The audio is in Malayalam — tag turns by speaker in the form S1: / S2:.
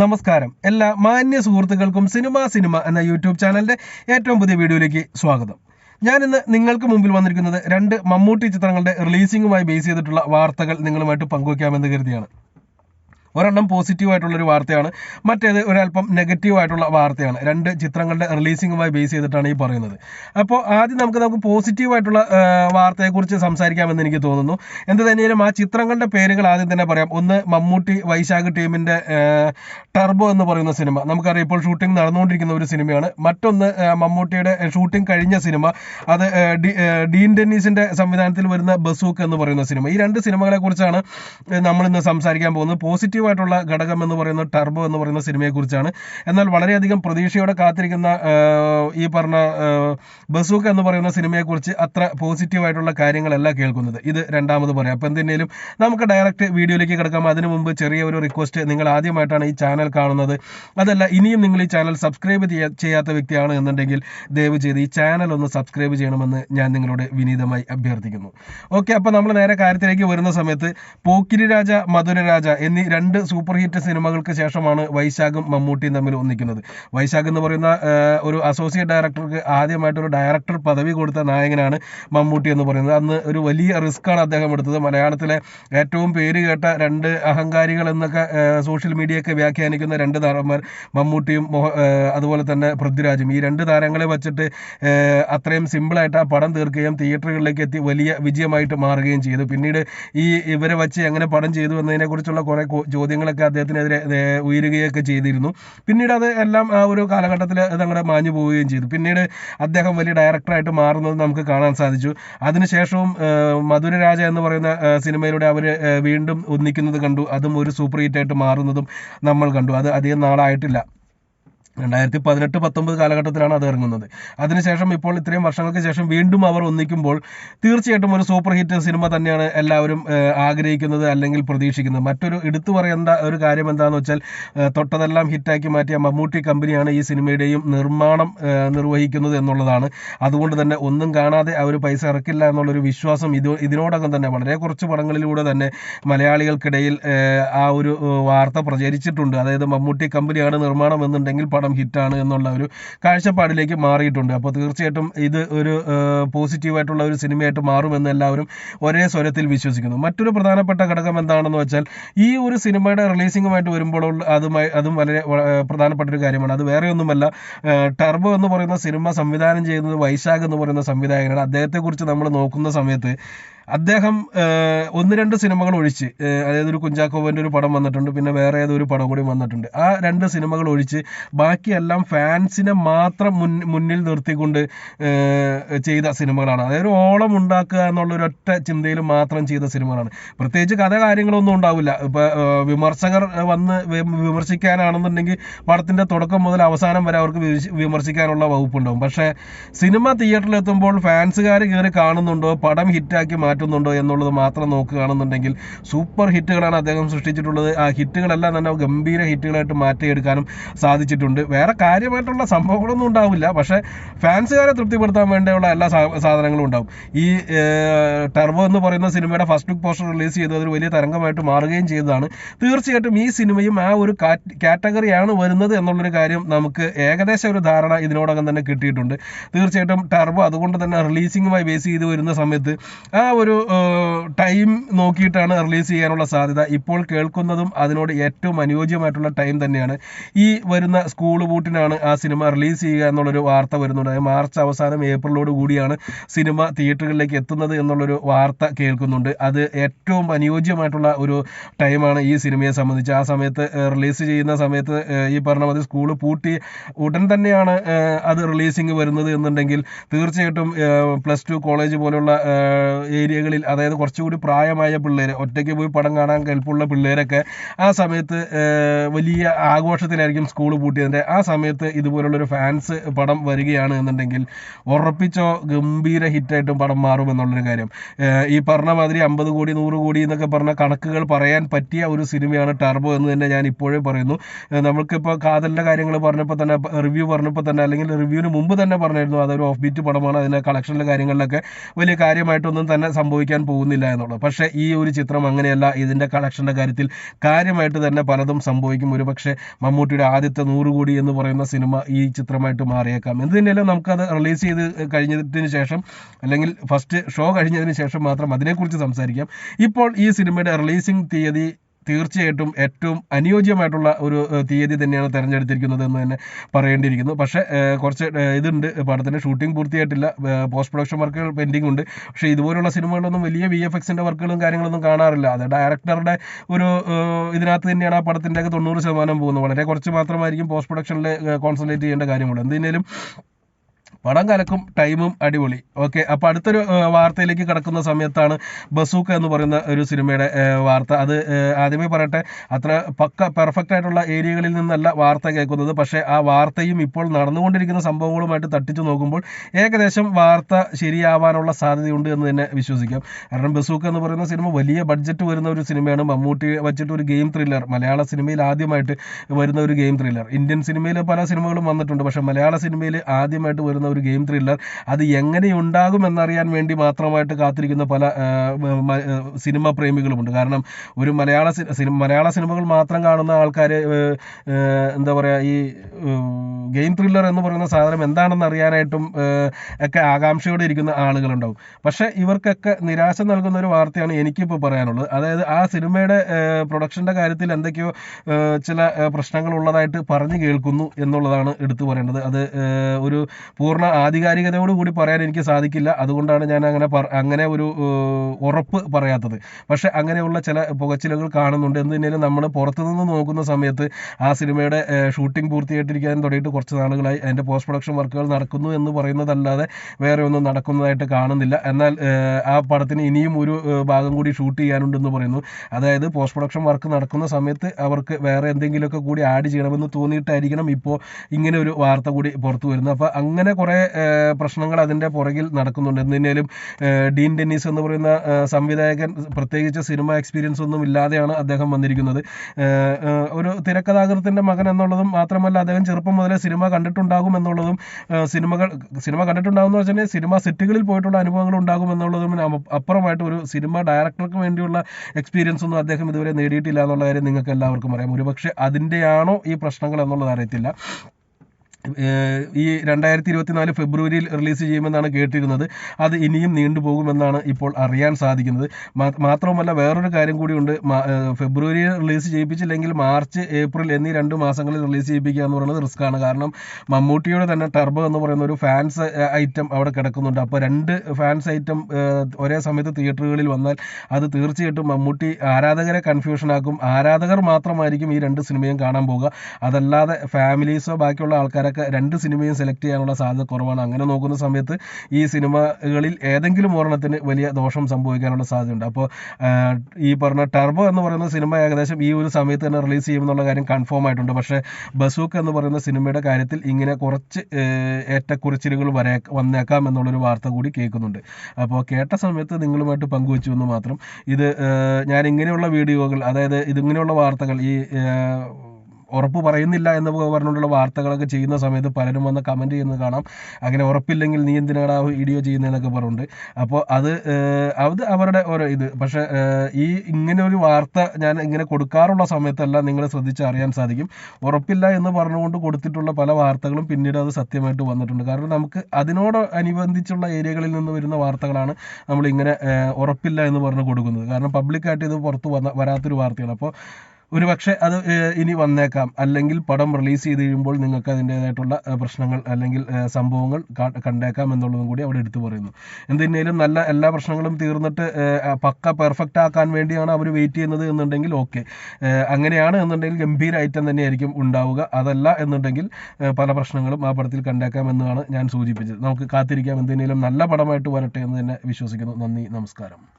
S1: നമസ്കാരം. എല്ലാ മാന്യ സുഹൃത്തുക്കൾക്കും സിനിമ സിനിമ എന്ന യൂട്യൂബ് ചാനലിന്റെ ഏറ്റവും പുതിയ വീഡിയോയിലേക്ക് സ്വാഗതം. ഞാൻ ഇന്ന് നിങ്ങൾക്ക് മുമ്പിൽ വന്നിരിക്കുന്നത് രണ്ട് മമ്മൂട്ടി ചിത്രങ്ങളുടെ റിലീസിംഗുമായി ബേസ് ചെയ്തിട്ടുള്ള വാർത്തകൾ നിങ്ങളുമായിട്ട് പങ്കുവയ്ക്കാമെന്ന് കരുതിയാണ്. ഒരെണ്ണം പോസിറ്റീവ് ആയിട്ടുള്ള ഒരു വാർത്തയാണ് മറ്റേത് ഒരല്പം നെഗറ്റീവ് ആയിട്ടുള്ള വാർത്തയാണ്. രണ്ട് ചിത്രങ്ങളുടെ റിലീസിങ്ങുമായി ബേസ് ചെയ്തിട്ടാണ് ഈ പറയുന്നത്. അപ്പോൾ ആദ്യം നമുക്ക് നമുക്ക് പോസിറ്റീവ് ആയിട്ടുള്ള വാർത്തയെക്കുറിച്ച് സംസാരിക്കാമെന്ന് എനിക്ക് തോന്നുന്നു. എന്ത് തന്നെയാലും ആ ചിത്രങ്ങളുടെ പേരുകൾ ആദ്യം തന്നെ പറയാം. ഒന്ന് മമ്മൂട്ടി വൈശാഖ് ടീമിന്റെ ടർബോ എന്ന് പറയുന്ന സിനിമ. നമുക്കറിയാം ഇപ്പോൾ ഷൂട്ടിംഗ് നടന്നുകൊണ്ടിരിക്കുന്ന ഒരു സിനിമയാണ്. മറ്റൊന്ന് മമ്മൂട്ടിയുടെ ഷൂട്ടിംഗ് കഴിഞ്ഞ സിനിമ. അത് ഡീൻ ഡെന്നീസിന്റെ സംവിധാനത്തിൽ വരുന്ന ബസൂക്ക് എന്ന് പറയുന്ന സിനിമ. ഈ രണ്ട് സിനിമകളെക്കുറിച്ചാണ് നമ്മൾ ഇന്ന് സംസാരിക്കാൻ പോകുന്നത്. പോസിറ്റീവ് ആയിട്ടുള്ള ഘടകം എന്ന് പറയുന്ന ടർബോ എന്ന് പറയുന്ന സിനിമയെക്കുറിച്ചാണ്. എന്നാൽ വളരെയധികം പ്രതീക്ഷയോടെ കാത്തിരിക്കുന്ന ഈ പറഞ്ഞ ബസൂക്ക എന്ന് പറയുന്ന സിനിമയെക്കുറിച്ച് അത്ര പോസിറ്റീവായിട്ടുള്ള കാര്യങ്ങളല്ല കേൾക്കുന്നത്. ഇത് രണ്ടാമത് പറയാം അപ്പം എന്തിനേലും നമുക്ക് ഡയറക്റ്റ് വീഡിയോയിലേക്ക് കിടക്കാം. അതിനു മുമ്പ് ചെറിയ ഒരു റിക്വസ്റ്റ് നിങ്ങൾ ആദ്യമായിട്ടാണ് ഈ ചാനൽ കാണുന്നത്. അതല്ല ഇനിയും നിങ്ങൾ ഈ ചാനൽ സബ്സ്ക്രൈബ് ചെയ്യാത്ത വ്യക്തിയാണ് എന്നുണ്ടെങ്കിൽ ദയവ് ചെയ്ത് ഈ ചാനൽ ഒന്ന് സബ്സ്ക്രൈബ് ചെയ്യണമെന്ന് ഞാൻ നിങ്ങളോട് വിനീതമായി അഭ്യർത്ഥിക്കുന്നു. ഓക്കെ അപ്പോൾ നമ്മൾ നേരെ കാര്യത്തിലേക്ക് വരുന്ന സമയത്ത് പോക്കിരി രാജ മധുര രാജ എന്നീ രണ്ട് സൂപ്പർ ഹിറ്റ് സിനിമകൾക്ക് ശേഷമാണ് വൈശാഖും മമ്മൂട്ടിയും തമ്മിൽ ഒന്നിക്കുന്നത്. വൈശാഖ് എന്ന് പറയുന്ന ഒരു അസോസിയേറ്റ് ഡയറക്ടർക്ക് ആദ്യമായിട്ട് ഒരു ഡയറക്ടർ പദവി കൊടുത്ത നായകനാണ് മമ്മൂട്ടി എന്ന് പറയുന്നത്. അന്ന് ഒരു വലിയ റിസ്ക്കാണ് അദ്ദേഹം എടുത്തത്. മലയാളത്തിലെ ഏറ്റവും പേര് കേട്ട രണ്ട് അഹങ്കാരികൾ എന്നൊക്കെ സോഷ്യൽ മീഡിയയൊക്കെ വ്യാഖ്യാനിക്കുന്ന രണ്ട് താരന്മാർ മമ്മൂട്ടിയും അതുപോലെ തന്നെ പൃഥ്വിരാജും. ഈ രണ്ട് താരങ്ങളെ വച്ചിട്ട് അത്രയും സിമ്പിളായിട്ട് ആ പടം തീർക്കുകയും തിയേറ്ററുകളിലേക്ക് എത്തി വലിയ വിജയമായിട്ട് മാറുകയും ചെയ്തു. പിന്നീട് ഈ ഇവരെ വച്ച് എങ്ങനെ പടം ചെയ്തു എന്നതിനെ കുറിച്ചുള്ള കുറെ ചോദ്യങ്ങളൊക്കെ അദ്ദേഹത്തിനെതിരെ ഉയരുകയൊക്കെ ചെയ്തിരുന്നു. പിന്നീട് അത് എല്ലാം ആ ഒരു കാലഘട്ടത്തിൽ അതങ്ങടെ മാഞ്ഞു പോവുകയും ചെയ്തു. പിന്നീട് അദ്ദേഹം വലിയ ഡയറക്ടറായിട്ട് മാറുന്നത് നമുക്ക് കാണാൻ സാധിച്ചു. അതിനുശേഷവും മധുരരാജ എന്ന് പറയുന്ന സിനിമയിലൂടെ അവർ വീണ്ടും ഒന്നിക്കുന്നത് കണ്ടു. അതും ഒരു സൂപ്പർ ഹിറ്റായിട്ട് മാറുന്നതും നമ്മൾ കണ്ടു. അത് അധികം നാളായിട്ടില്ല. രണ്ടായിരത്തി പതിനെട്ട് പത്തൊമ്പത് കാലഘട്ടത്തിലാണ് അത് ഇറങ്ങുന്നത്. അതിനുശേഷം ഇപ്പോൾ ഇത്രയും വർഷങ്ങൾക്ക് ശേഷം വീണ്ടും അവർ ഒന്നിക്കുമ്പോൾ തീർച്ചയായിട്ടും ഒരു സൂപ്പർ ഹിറ്റ് സിനിമ തന്നെയാണ് എല്ലാവരും ആഗ്രഹിക്കുന്നത് അല്ലെങ്കിൽ പ്രതീക്ഷിക്കുന്നത്. മറ്റൊരു എടുത്തു പറയേണ്ട ഒരു കാര്യം എന്താണെന്ന് വെച്ചാൽ തൊട്ടതെല്ലാം ഹിറ്റാക്കി മാറ്റിയ മമ്മൂട്ടി കമ്പനിയാണ് ഈ സിനിമയുടെയും നിർമ്മാണം നിർവഹിക്കുന്നത് എന്നുള്ളതാണ്. അതുകൊണ്ട് തന്നെ ഒന്നും കാണാതെ അവർ പൈസ ഇറക്കില്ല എന്നുള്ളൊരു വിശ്വാസം ഇത് ഇതിനോടകം തന്നെ വളരെ കുറച്ച് പടങ്ങളിലൂടെ തന്നെ മലയാളികൾക്കിടയിൽ ആ ഒരു വാർത്ത പ്രചരിച്ചിട്ടുണ്ട്. അതായത് മമ്മൂട്ടി കമ്പനിയാണ് നിർമ്മാണം എന്നുണ്ടെങ്കിൽ പടം ഹിറ്റാണ് എന്നുള്ള ഒരു കാഴ്ചപ്പാടിലേക്ക് മാറിയിട്ടുണ്ട്. അപ്പോൾ തീർച്ചയായിട്ടും ഇത് ഒരു പോസിറ്റീവായിട്ടുള്ള ഒരു സിനിമയായിട്ട് മാറുമെന്ന് എല്ലാവരും ഒരേ സ്വരത്തിൽ വിശ്വസിക്കുന്നു. മറ്റൊരു പ്രധാനപ്പെട്ട ഘടകം എന്താണെന്ന് വെച്ചാൽ ഈ ഒരു സിനിമയുടെ റിലീസിങ്ങുമായിട്ട് വരുമ്പോൾ അതുമായി അതും വളരെ പ്രധാനപ്പെട്ട ഒരു കാര്യമാണ്. അത് വേറെ ഒന്നുമല്ല. ടർബോ എന്ന് പറയുന്ന സിനിമ സംവിധാനം ചെയ്യുന്നത് വൈശാഖ് എന്ന് പറയുന്ന സംവിധായകനാണ്. അദ്ദേഹത്തെക്കുറിച്ച് നമ്മൾ നോക്കുന്ന സമയത്ത് അദ്ദേഹം ഒന്ന് രണ്ട് സിനിമകൾ ഒഴിച്ച് അതായത് ഒരു കുഞ്ചാക്കോവന്റെ ഒരു പടം വന്നിട്ടുണ്ട് പിന്നെ വേറെ ഏതൊരു പടം കൂടി വന്നിട്ടുണ്ട്. ആ രണ്ട് സിനിമകൾ ഒഴിച്ച് ബാക്കിയെല്ലാം ഫാൻസിനെ മാത്രം മുന്നിൽ നിർത്തിക്കൊണ്ട് ചെയ്ത സിനിമകളാണ്. അതായത് ഒരു ഓളം ഉണ്ടാക്കുക എന്നുള്ള ഒറ്റ ചിന്തയിൽ മാത്രം ചെയ്ത സിനിമകളാണ്. പ്രത്യേകിച്ച് കഥ കാര്യങ്ങളൊന്നും ഉണ്ടാവില്ല. ഇപ്പൊ വിമർശകർ വന്ന് വിമർശിക്കാനാണെന്നുണ്ടെങ്കിൽ പടത്തിന്റെ തുടക്കം മുതൽ അവസാനം വരെ അവർക്ക് വിമർശി- വിമർശിക്കാനുള്ള വകുപ്പുണ്ടാവും. പക്ഷേ സിനിമ തിയേറ്ററിൽ എത്തുമ്പോൾ ഫാൻസുകാർ കയറി കാണുന്നുണ്ടോ? പടം ഹിറ്റാക്കി മാറ്റുന്നുണ്ടോ എന്നുള്ളത് മാത്രം നോക്കുകയാണെന്നുണ്ടെങ്കിൽ സൂപ്പർ ഹിറ്റുകളാണ് അദ്ദേഹം സൃഷ്ടിച്ചിട്ടുള്ളത്. ആ ഹിറ്റുകളെല്ലാം തന്നെ ഗംഭീര ഹിറ്റുകളായിട്ട് മാറ്റിയെടുക്കാനും സാധിച്ചിട്ടുണ്ട്. വേറെ കാര്യമായിട്ടുള്ള സംഭവങ്ങളൊന്നും ഉണ്ടാവില്ല. പക്ഷേ ഫാൻസുകാരെ തൃപ്തിപ്പെടുത്താൻ വേണ്ടിയുള്ള എല്ലാ സാധനങ്ങളും ഉണ്ടാവും. ഈ ടർബോ എന്ന് പറയുന്ന സിനിമയുടെ ഫസ്റ്റ് ലുക്ക് പോസ്റ്റർ റിലീസ് ചെയ്തത് വലിയ തരംഗമായിട്ട് മാറുകയും ചെയ്തതാണ്. തീർച്ചയായിട്ടും ഈ സിനിമയും ആ ഒരു കാറ്റഗറിയാണ് വരുന്നത് എന്നുള്ളൊരു കാര്യം നമുക്ക് ഏകദേശം ഒരു ധാരണ ഇതിനോടകം തന്നെ കിട്ടിയിട്ടുണ്ട്. തീർച്ചയായിട്ടും ടർബോ അതുകൊണ്ട് തന്നെ റിലീസിങ്ങുമായി ബേസ് ചെയ്ത് വരുന്ന സമയത്ത് ആ ഒരു ടൈം നോക്കിയിട്ടാണ് റിലീസ് ചെയ്യാനുള്ള സാധ്യത. ഇപ്പോൾ കേൾക്കുന്നതും അതിനോട് ഏറ്റവും അനുയോജ്യമായിട്ടുള്ള ടൈം തന്നെയാണ്. ഈ വരുന്ന സ്കൂൾ ബൂട്ടിനാണ് ആ സിനിമ റിലീസ് ചെയ്യുക എന്നുള്ളൊരു വാർത്ത വരുന്നുണ്ട്. അതായത് മാർച്ച് അവസാനം ഏപ്രിലോട് കൂടിയാണ് സിനിമ തിയേറ്ററുകളിലേക്ക് എത്തുന്നത് എന്നുള്ളൊരു വാർത്ത കേൾക്കുന്നുണ്ട്. അത് ഏറ്റവും അനുയോജ്യമായിട്ടുള്ള ഒരു ടൈമാണ് ഈ സിനിമയെ സംബന്ധിച്ച്. ആ സമയത്ത് റിലീസ് ചെയ്യുന്ന സമയത്ത് ഈ പറഞ്ഞ മതി സ്കൂൾ പൂട്ടി ഉടൻ തന്നെയാണ് അത് റിലീസിങ് വരുന്നത് എന്നുണ്ടെങ്കിൽ തീർച്ചയായിട്ടും പ്ലസ് ടു കോളേജ് പോലുള്ള ഏഹ്, ഏരിയകളിൽ അതായത് കുറച്ചുകൂടി പ്രായമായ പിള്ളേർ ഒറ്റയ്ക്ക് പോയി പടം കാണാൻ കെൽപ്പുള്ള പിള്ളേരൊക്കെ ആ സമയത്ത് വലിയ ആഘോഷത്തിലായിരിക്കും സ്കൂൾ പൂട്ടിയതിന്റെ. ആ സമയത്ത് ഇതുപോലുള്ളൊരു ഫാൻസ് പടം വരികയാണ് എന്നുണ്ടെങ്കിൽ ഉറപ്പിച്ചോ ഗംഭീര ഹിറ്റായിട്ടും പടം മാറും എന്നുള്ളൊരു കാര്യം ഈ പറഞ്ഞ മാതിരി അമ്പത് കോടി നൂറ് കോടി എന്നൊക്കെ പറഞ്ഞ കണക്കുകൾ പറയാൻ പറ്റിയ ഒരു സിനിമയാണ് ടർബോ എന്ന് തന്നെ ഞാൻ ഇപ്പോഴേ പറയുന്നു. നമുക്കിപ്പോൾ കാതലിന്റെ കാര്യങ്ങൾ പറഞ്ഞപ്പോൾ തന്നെ റിവ്യൂ പറഞ്ഞപ്പോൾ തന്നെ അല്ലെങ്കിൽ റിവ്യൂവിന് മുമ്പ് തന്നെ പറഞ്ഞായിരുന്നു അതൊരു ഓഫ് ബീറ്റ് പടമാണ്. അതിന്റെ കളക്ഷനിലെ കാര്യങ്ങളിലൊക്കെ വലിയ കാര്യമായിട്ടൊന്നും തന്നെ സംഭവിക്കാൻ പോകുന്നില്ല എന്നുള്ളത്. പക്ഷേ ഈ ഒരു ചിത്രം അങ്ങനെയല്ല. ഇതിന്റെ കളക്ഷന്റെ കാര്യത്തിൽ കാര്യമായിട്ട് തന്നെ പലതും സംഭവിക്കും. ഒരു പക്ഷേ മമ്മൂട്ടിയുടെ ആദ്യത്തെ നൂറ് കോടി എന്ന് പറയുന്ന സിനിമ ഈ ചിത്രമായിട്ട് മാറിയേക്കാം. എന്ത് തന്നെയാലും നമുക്കത് റിലീസ് ചെയ്ത് കഴിഞ്ഞതിന് ശേഷം അല്ലെങ്കിൽ ഫസ്റ്റ് ഷോ കഴിഞ്ഞതിന് ശേഷം മാത്രം അതിനെക്കുറിച്ച് സംസാരിക്കാം. ഇപ്പോൾ ഈ സിനിമയുടെ റിലീസിംഗ് തീയതി തീർച്ചയായിട്ടും ഏറ്റവും അനുയോജ്യമായിട്ടുള്ള ഒരു തീയതി തന്നെയാണ് തിരഞ്ഞെടുത്തിരിക്കുന്നത് എന്ന് തന്നെ പറയേണ്ടിയിരിക്കുന്നു. പക്ഷേ കുറച്ച് ഇതുണ്ട്. പടത്തിന്റെ ഷൂട്ടിംഗ് പൂർത്തിയായിട്ടില്ല. പോസ്റ്റ് പ്രൊഡക്ഷൻ വർക്കുകൾ പെൻഡിങ് ഉണ്ട് പക്ഷേ ഇതുപോലുള്ള സിനിമകളൊന്നും വലിയ വി എഫ് എക്സിന്റെ വർക്കുകളും കാര്യങ്ങളൊന്നും കാണാറില്ല. അത് ഡയറക്ടറുടെ ഒരു ഇതിനകത്ത് തന്നെയാണ് ആ പടത്തിന്റെ തൊണ്ണൂറ് ശതമാനം പോകുന്നത്. വളരെ കുറച്ച് മാത്രമായിരിക്കും പോസ്റ്റ് പ്രൊഡക്ഷനിൽ കോൺസെൻട്രേറ്റ് ചെയ്യേണ്ട കാര്യമുള്ളൂ. എന്തിനേലും പടം കലക്കും ടൈമും അടിപൊളി. ഓക്കെ അപ്പോൾ അടുത്തൊരു വാർത്തയിലേക്ക് കിടക്കുന്ന സമയത്താണ് ബസൂക്ക എന്ന് പറയുന്ന ഒരു സിനിമയുടെ വാർത്ത. അത് ആദ്യമേ പറയട്ടെ അത്ര പക്ക പെർഫെക്റ്റ് ആയിട്ടുള്ള ഏരിയകളിൽ നിന്നല്ല വാർത്ത കേൾക്കുന്നത്. പക്ഷേ ആ വാർത്തയും ഇപ്പോൾ നടന്നുകൊണ്ടിരിക്കുന്ന സംഭവങ്ങളുമായിട്ട് തട്ടിച്ചു നോക്കുമ്പോൾ ഏകദേശം വാർത്ത ശരിയാവാനുള്ള സാധ്യതയുണ്ട് എന്ന് തന്നെ വിശ്വസിക്കാം. കാരണം ബസൂക്ക എന്ന് പറയുന്ന സിനിമ വലിയ ബഡ്ജറ്റ് വരുന്ന ഒരു സിനിമയാണ്. മമ്മൂട്ടി വച്ചിട്ട് ഒരു ഗെയിം ത്രില്ലർ മലയാള സിനിമയിൽ ആദ്യമായിട്ട് വരുന്ന ഒരു ഗെയിം ത്രില്ലർ ഇന്ത്യൻ സിനിമയിൽ പല സിനിമകളും വന്നിട്ടുണ്ട്. പക്ഷേ മലയാള സിനിമയിൽ ആദ്യമായിട്ട് വരുന്ന ഒരു ഗെയിം ത്രില്ലർ അത് എങ്ങനെ ഉണ്ടാകും എന്നറിയാൻ വേണ്ടി മാത്രമായിട്ട് കാത്തിരിക്കുന്ന പല സിനിമ പ്രേമികളുമുണ്ട്. കാരണം ഒരു മലയാള സിനിമ മലയാള സിനിമകൾ മാത്രം കാണുന്ന ആൾക്കാർ എന്താ പറയുക ഈ ഗെയിം ത്രില്ലർ എന്ന് പറയുന്ന സാധനം എന്താണെന്ന് അറിയാനായിട്ടും ഒക്കെ ആകാംക്ഷയോടെ ഇരിക്കുന്ന ആളുകളുണ്ടാവും. പക്ഷേ ഇവർക്കൊക്കെ നിരാശ നൽകുന്ന ഒരു വാർത്തയാണ് എനിക്കിപ്പോൾ പറയാനുള്ളത്. അതായത് ആ സിനിമയുടെ പ്രൊഡക്ഷന്റെ കാര്യത്തിൽ എന്തൊക്കെയോ ചില പ്രശ്നങ്ങൾ ഉള്ളതായിട്ട് പറഞ്ഞു കേൾക്കുന്നു എന്നുള്ളതാണ് എടുത്തു പറയേണ്ടത്. അത് ഒരു പൂർണ ആധികാരികതയോട് കൂടി പറയാൻ എനിക്ക് സാധിക്കില്ല. അതുകൊണ്ടാണ് ഞാൻ അങ്ങനെ അങ്ങനെ ഒരു ഉറപ്പ് പറയാത്തത്. പക്ഷെ അങ്ങനെയുള്ള ചില പുകച്ചിലുകൾ കാണുന്നുണ്ട്. എന്ന് തന്നെയാലും നമ്മൾ പുറത്തുനിന്ന് നോക്കുന്ന സമയത്ത് ആ സിനിമയുടെ ഷൂട്ടിംഗ് പൂർത്തിയായിട്ടിരിക്കാൻ തുടങ്ങിയിട്ട് കുറച്ച് നാളുകളായി അതിന്റെ പോസ്റ്റ് പ്രൊഡക്ഷൻ വർക്കുകൾ നടക്കുന്നു എന്ന് പറയുന്നതല്ലാതെ വേറെ ഒന്നും നടക്കുന്നതായിട്ട് കാണുന്നില്ല. എന്നാൽ ആ പടത്തിന് ഇനിയും ഒരു ഭാഗം കൂടി ഷൂട്ട് ചെയ്യാനുണ്ടെന്ന് പറയുന്നു. അതായത് പോസ്റ്റ് പ്രൊഡക്ഷൻ വർക്ക് നടക്കുന്ന സമയത്ത് അവർക്ക് വേറെ എന്തെങ്കിലുമൊക്കെ കൂടി ആഡ് ചെയ്യണമെന്ന് തോന്നിയിട്ടായിരിക്കണം ഇപ്പോൾ ഇങ്ങനെ ഒരു വാർത്ത കൂടി പുറത്തു വരുന്നത്. അപ്പോൾ അങ്ങനെ കുറേ പ്രശ്നങ്ങൾ അതിന്റെ പുറകിൽ നടക്കുന്നുണ്ട്. എന്തിനേലും ഡീൻ ഡെന്നീസ് എന്ന് പറയുന്ന സംവിധായകൻ പ്രത്യേകിച്ച് സിനിമ എക്സ്പീരിയൻസ് ഒന്നും ഇല്ലാതെയാണ് അദ്ദേഹം വന്നിരിക്കുന്നത്. ഒരു തിരക്കഥാകൃത്തിന്റെ മകൻ എന്നുള്ളതും മാത്രമല്ല അദ്ദേഹം ചെറുപ്പം മുതലേ സിനിമ കണ്ടിട്ടുണ്ടാകും എന്നുള്ളതും സിനിമകൾ സിനിമ കണ്ടിട്ടുണ്ടാകും എന്ന് വെച്ചാൽ സിനിമ സെറ്റുകളിൽ പോയിട്ടുള്ള അനുഭവങ്ങൾ ഉണ്ടാകും എന്നുള്ളതും അപ്പുറമായിട്ട് ഒരു സിനിമ ഡയറക്ടർക്ക് വേണ്ടിയുള്ള എക്സ്പീരിയൻസ് ഒന്നും അദ്ദേഹം ഇതുവരെ നേടിയിട്ടില്ല എന്നുള്ള കാര്യം നിങ്ങൾക്ക് എല്ലാവർക്കും അറിയാം. ഒരുപക്ഷെ അതിന്റെയാണോ ഈ പ്രശ്നങ്ങൾ എന്നുള്ളത് അറിയത്തില്ല. ഈ രണ്ടായിരത്തി ഇരുപത്തിനാല് ഫെബ്രുവരിയിൽ റിലീസ് ചെയ്യുമെന്നാണ് കേട്ടിരുന്നത്. അത് ഇനിയും നീണ്ടുപോകുമെന്നാണ് ഇപ്പോൾ അറിയാൻ സാധിക്കുന്നത്. മാത്രവുമല്ല വേറൊരു കാര്യം കൂടിയുണ്ട് ഫെബ്രുവരിയിൽ റിലീസ് ചെയ്യിപ്പിച്ചില്ലെങ്കിൽ മാർച്ച് ഏപ്രിൽ എന്നീ രണ്ട് മാസങ്ങളിൽ റിലീസ് ചെയ്യിപ്പിക്കുക എന്ന് പറയുന്നത് റിസ്ക് ആണ്. കാരണം മമ്മൂട്ടിയുടെ തന്നെ ടർബോ എന്ന് പറയുന്ന ഒരു ഫാൻസ് ഐറ്റം അവിടെ കിടക്കുന്നുണ്ട്. അപ്പോൾ രണ്ട് ഫാൻസ് ഐറ്റം ഒരേ സമയത്ത് തിയേറ്ററുകളിൽ വന്നാൽ അത് തീർച്ചയായിട്ടും മമ്മൂട്ടി ആരാധകരെ കൺഫ്യൂഷൻ ആക്കും. ആരാധകർ മാത്രമായിരിക്കും ഈ രണ്ട് സിനിമയും കാണാൻ പോവുക അതല്ലാതെ ഫാമിലീസോ ബാക്കിയുള്ള ആൾക്കാരൊക്കെ രണ്ട് സിനിമയും സെലക്ട് ചെയ്യാനുള്ള സാധ്യത കുറവാണ്. അങ്ങനെ നോക്കുന്ന സമയത്ത് ഈ സിനിമകളിൽ ഏതെങ്കിലും ഒരെണ്ണത്തിന് വലിയ ദോഷം സംഭവിക്കാനുള്ള സാധ്യതയുണ്ട്. അപ്പോൾ ഈ പറഞ്ഞ ടർബോ എന്ന് പറയുന്ന സിനിമ ഏകദേശം ഈ ഒരു സമയത്ത് തന്നെ റിലീസ് ചെയ്യുമെന്നുള്ള കാര്യം കൺഫേം ആയിട്ടുണ്ട്. പക്ഷേ ബസൂക്ക് എന്ന് പറയുന്ന സിനിമയുടെ കാര്യത്തിൽ ഇങ്ങനെ കുറച്ച് ഏറ്റക്കുറിച്ചിലുകൾ വരേ വന്നേക്കാം എന്നുള്ളൊരു വാർത്ത കൂടി കേൾക്കുന്നുണ്ട്. അപ്പോൾ കേട്ട സമയത്ത് നിങ്ങളുമായിട്ട് പങ്കുവച്ചു എന്ന് മാത്രം. ഇത് ഞാൻ ഇങ്ങനെയുള്ള വീഡിയോകൾ അതായത് ഇതിങ്ങനെയുള്ള വാർത്തകൾ ഈ ഉറപ്പ് പറയുന്നില്ല എന്ന് പറഞ്ഞുകൊണ്ടുള്ള വാർത്തകളൊക്കെ ചെയ്യുന്ന സമയത്ത് പലരും വന്ന് കമന്റ് ചെയ്യുന്നത് കാണാം. അങ്ങനെ ഉറപ്പില്ലെങ്കിൽ നീ എന്തിനാണ് ആ വീഡിയോ ചെയ്യുന്നതെന്നൊക്കെ പറഞ്ഞിട്ടുണ്ട് അപ്പോൾ അത് അത് അവരുടെ ഓരോ ഇത്. പക്ഷേ ഈ ഇങ്ങനെ ഒരു വാർത്ത ഞാൻ ഇങ്ങനെ കൊടുക്കാറുള്ള സമയത്തെല്ലാം നിങ്ങൾ ശ്രദ്ധിച്ച് അറിയാൻ സാധിക്കും. ഉറപ്പില്ല എന്ന് പറഞ്ഞുകൊണ്ട് കൊടുത്തിട്ടുള്ള പല വാർത്തകളും പിന്നീട് അത് സത്യമായിട്ട് വന്നിട്ടുണ്ട്. കാരണം നമുക്ക് അതിനോട് അനുബന്ധിച്ചുള്ള ഏരിയകളിൽ നിന്ന് വരുന്ന വാർത്തകളാണ് നമ്മൾ ഇങ്ങനെ ഉറപ്പില്ല എന്ന് പറഞ്ഞ് കൊടുക്കുന്നത്. കാരണം പബ്ലിക്കായിട്ട് ഇത് പുറത്ത് വന്ന വരാത്തൊരു വാർത്തയാണ്. അപ്പോൾ ഒരു പക്ഷേ അത് ഇനി വന്നേക്കാം. അല്ലെങ്കിൽ പടം റിലീസ് ചെയ്ത് കഴിയുമ്പോൾ നിങ്ങൾക്ക് അതിന്റെതായിട്ടുള്ള പ്രശ്നങ്ങൾ അല്ലെങ്കിൽ സംഭവങ്ങൾ കണ്ടേക്കാം എന്നുള്ളതും കൂടി അവിടെ എടുത്തു പറയുന്നു. എന്തിനേലും നല്ല എല്ലാ പ്രശ്നങ്ങളും തീർന്നിട്ട് പക്ക പെർഫെക്റ്റ് ആക്കാൻ വേണ്ടിയാണ് അവർ വെയിറ്റ് ചെയ്യുന്നത് എന്നുണ്ടെങ്കിൽ ഓക്കെ അങ്ങനെയാണ് എന്നുണ്ടെങ്കിൽ ഗംഭീര ഐറ്റം തന്നെയായിരിക്കും ഉണ്ടാവുക. അതല്ല എന്നുണ്ടെങ്കിൽ പല പ്രശ്നങ്ങളും ആ പടത്തിൽ കണ്ടേക്കാം എന്നാണ് ഞാൻ സൂചിപ്പിച്ചത്. നമുക്ക് കാത്തിരിക്കാം. എന്തിനേലും നല്ല പടമായിട്ട് വരട്ടെ എന്ന് തന്നെ വിശ്വസിക്കുന്നു. നന്ദി. നമസ്കാരം.